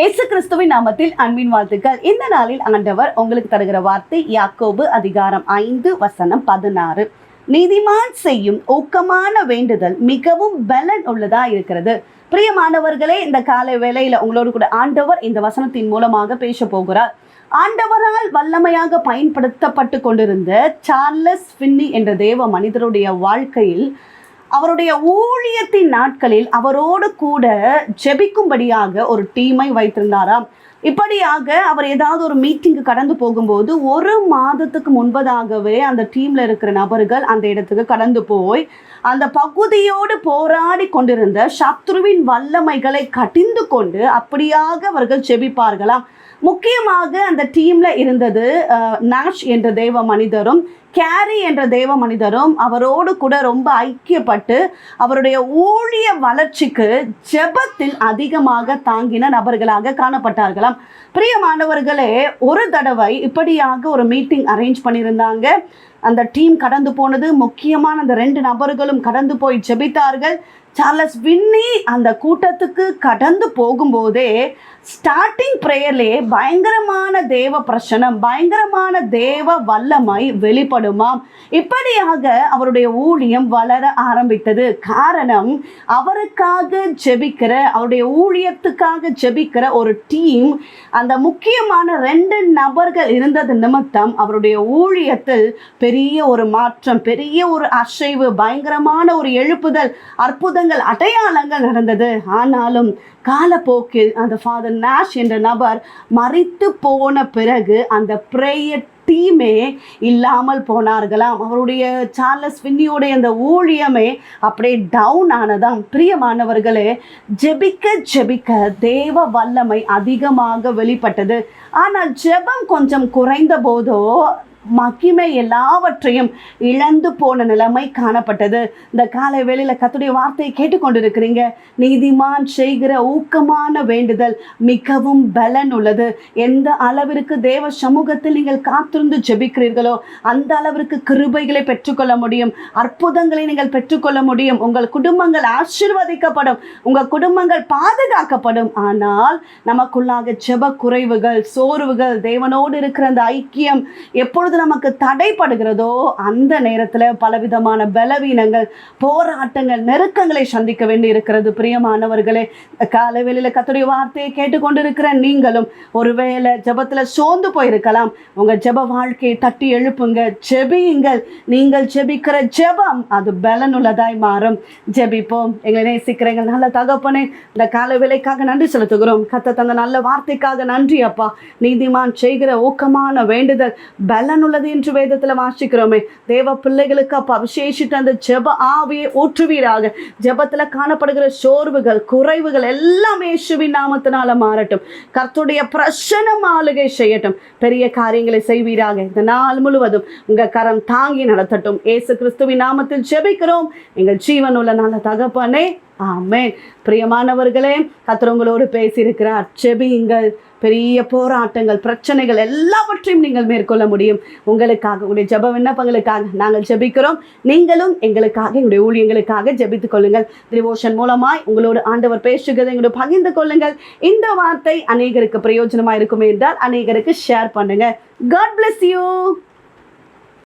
இயேசு கிறிஸ்துவின் நாமத்தில் அன்பின் வாழ்த்துக்கள். இந்த நாளில் ஆண்டவர் உங்களுக்கு தருகிற வார்த்தை யாக்கோபு அதிகாரம் ஐந்து வசனம் பதினாறு. நீதிமான் செய்யும் ஊக்கமான வேண்டுதல் மிகவும் பலன் உள்ளதா இருக்கிறது. பிரியமானவர்களே இந்த காலை வேளையில உங்களோடு கூட ஆண்டவர் இந்த வசனத்தின் மூலமாக பேச போகிறார். ஆண்டவரால் வல்லமையாக பயன்படுத்தப்பட்டு கொண்டிருந்த சார்லஸ் ஃபின்னி என்ற தேவ மனிதருடைய வாழ்க்கையில் அவருடைய ஊழியத்தின் நாட்களில் அவரோடு கூட ஜெபிக்கும்படியாக ஒரு டீமை வைத்திருந்தாராம். இப்படியாக அவர் ஏதாவது ஒரு மீட்டிங்கு கடந்து போகும்போது ஒரு மாதத்துக்கு முன்பதாகவே அந்த டீம்ல இருக்கிற நபர்கள் அந்த இடத்துக்கு கடந்து போய் அந்த பகுதியோடு போராடி கொண்டிருந்த சத்ருவின் வல்லமைகளை கடிந்து கொண்டு அப்படியாக அவர்கள் செபிப்பார்களாம் முக்கியமாக அந்த டீம்ல இருந்தது நாஷ் என்ற தேவ மனிதரும் கேரி என்ற தேவ மனிதரும் அவரோடு கூட ரொம்ப ஐக்கியப்பட்டு அவருடைய ஊழிய வளர்ச்சிக்கு ஜெபத்தில் அதிகமாக தாங்கின நபர்களாக காணப்பட்டார்களாம். பிரியமானவர்களே ஒரு தடவை இப்படியாக ஒரு மீட்டிங் அரேஞ்ச் பண்ணியிருந்தாங்க. அந்த டீம் கடந்து போனது. முக்கியமான அந்த ரெண்டு நபர்களும் கடந்து போய் ஜெபித்தார்கள். சார்லஸ் வின்னி அந்த கூட்டத்துக்கு கடந்து போகும்போதே ஸ்டார்டிங் ப்ரேயர்லேயே பயங்கரமான தேவ பிரசனம் பயங்கரமான தேவ வல்லமை வெளிப்படுமாம். இப்படியாக அவருடைய ஊழியம் வளர ஆரம்பித்தது. காரணம் அவருக்காக ஜெபிக்கிற அவருடைய ஊழியத்துக்காக ஜெபிக்கிற ஒரு டீம் அந்த முக்கியமான ரெண்டு நபர்கள் இருந்தது நிமித்தம் அவருடைய ஊழியத்தில் பெரிய பெரிய ஒரு மாற்றம் பெரிய ஒரு அசைவு பயங்கரமான ஒரு எழுப்புதல் அற்புதங்கள் அடையாளங்கள் நடந்தது. ஆனாலும் காலப்போக்கில் அந்த ஃபாதர் நாஷ் என்ற நபர் மறித்து போன பிறகு அந்த ப்ரேயர் டீமே இல்லாமல் போனார்களாம். அவருடைய சார்லஸ் வின்னியோடைய அந்த ஊழியமே அப்படியே டவுன் ஆனதாம். பிரியமானவர்களே ஜெபிக்க ஜெபிக்க தேவ வல்லமை அதிகமாக வெளிப்பட்டது. ஆனால் ஜெபம் கொஞ்சம் குறைந்த போதோ மகிமை எல்லாவற்றையும் இழந்து போன நிலைமை காணப்பட்டது. இந்த காலை வேளையில் கத்துடைய வார்த்தையை கேட்டுக்கொண்டிருக்கிறீங்க. நீதிமான் செய்கிற ஊக்கமான வேண்டுதல் மிகவும் பலன் உள்ளது. எந்த அளவிற்கு தேவ சமூகத்தில் நீங்கள் காத்திருந்து ஜெபிக்கிறீர்களோ அந்த அளவிற்கு கிருபைகளை பெற்றுக்கொள்ள முடியும். அற்புதங்களை நீங்கள் பெற்றுக்கொள்ள முடியும். உங்கள் குடும்பங்கள் ஆசிர்வதிக்கப்படும். உங்கள் குடும்பங்கள் பாதுகாக்கப்படும். ஆனால் நமக்குள்ளாக ஜெப குறைவுகள் சோர்வுகள் தேவனோடு இருக்கிற அந்த ஐக்கியம் எப்பொழுது நமக்கு தடைப்படுகிறதோ அந்த நேரத்தில் பலவிதமான பலவீனங்கள் போராட்டங்கள் நெருக்கங்களை சந்திக்க வேண்டி இருக்கிறது பிரியமானவர்களே காலை வேளையில கத்துடைய வார்த்தையை கேட்டுக்கொண்டிருக்கிற நீங்களும் ஒருவேளை ஜபத்தில் சோர்ந்து போயிருக்கலாம். உங்கள் ஜப வாழ்க்கையை தட்டி எழுப்புங்க ஜெபியுங்கள். நீங்கள் ஜெபிக்கிற ஜெபம் அது பலனுள்ளதாய் மாறும். ஜெபிப்போம். எங்களை நேசிக்கிற எங்கள் நல்ல தகப்பனே இந்த கால வேலைக்காக நன்றி செலுத்துகிறோம். கத்த தந்த நல்ல வார்த்தைக்காக நன்றி அப்பா. நீதிமான் செய்கிற ஊக்கமான வேண்டுதல் பலனுள்ளது என்று வேதத்தில் வாசிக்கிறோமே. தேவ பிள்ளைகளுக்கு அப்போ விசேஷித்த அந்த ஜெப ஆவியை ஊற்றுவீராக. ஜெபத்தில் காணப்படுகிற சோர்வுகள் குறைவுகள் எல்லாமே இயேசுவின் நாமத்தினால மாறட்டும். கர்த்துடைய பிரசன ஆளுகை செய்யட்டும். பெரிய காரியங்களை செய்வீராக. இந்த நாள் முழுவதும் உங்கள் கரம் தாங்கி நடத்தட்டும். ஏசு கிறிஸ்துவின் நாமத்தில் ஜெபிக்கிறோம். எங்கள் ஜீவன் உள்ள நல்ல தகப்பனே ஆமென். பிரியமானவர்களே கத்திரவங்களோடு பேசியிருக்கிறார். செபியுங்கள் பெரிய போராட்டங்கள் பிரச்சனைகள் எல்லாவற்றையும் நீங்கள் மேற்கொள்ள முடியும். உங்களுக்காக உங்களுடைய ஜெப விண்ணப்பங்களுக்காக நாங்கள் ஜெபிக்கிறோம். நீங்களும் எங்களுக்காக எங்களுடைய ஊழியங்களுக்காக ஜபித்துக் கொள்ளுங்கள். டிவோஷன் மூலமாய் உங்களோடு ஆண்டவர் பேசுகிறதை எங்களோட பகிர்ந்து கொள்ளுங்கள். இந்த வார்த்தை அநேகருக்கு பிரயோஜனமாக இருக்குமே என்றால் அநேகருக்கு ஷேர் பண்ணுங்கள் காட் பிளஸ் யூ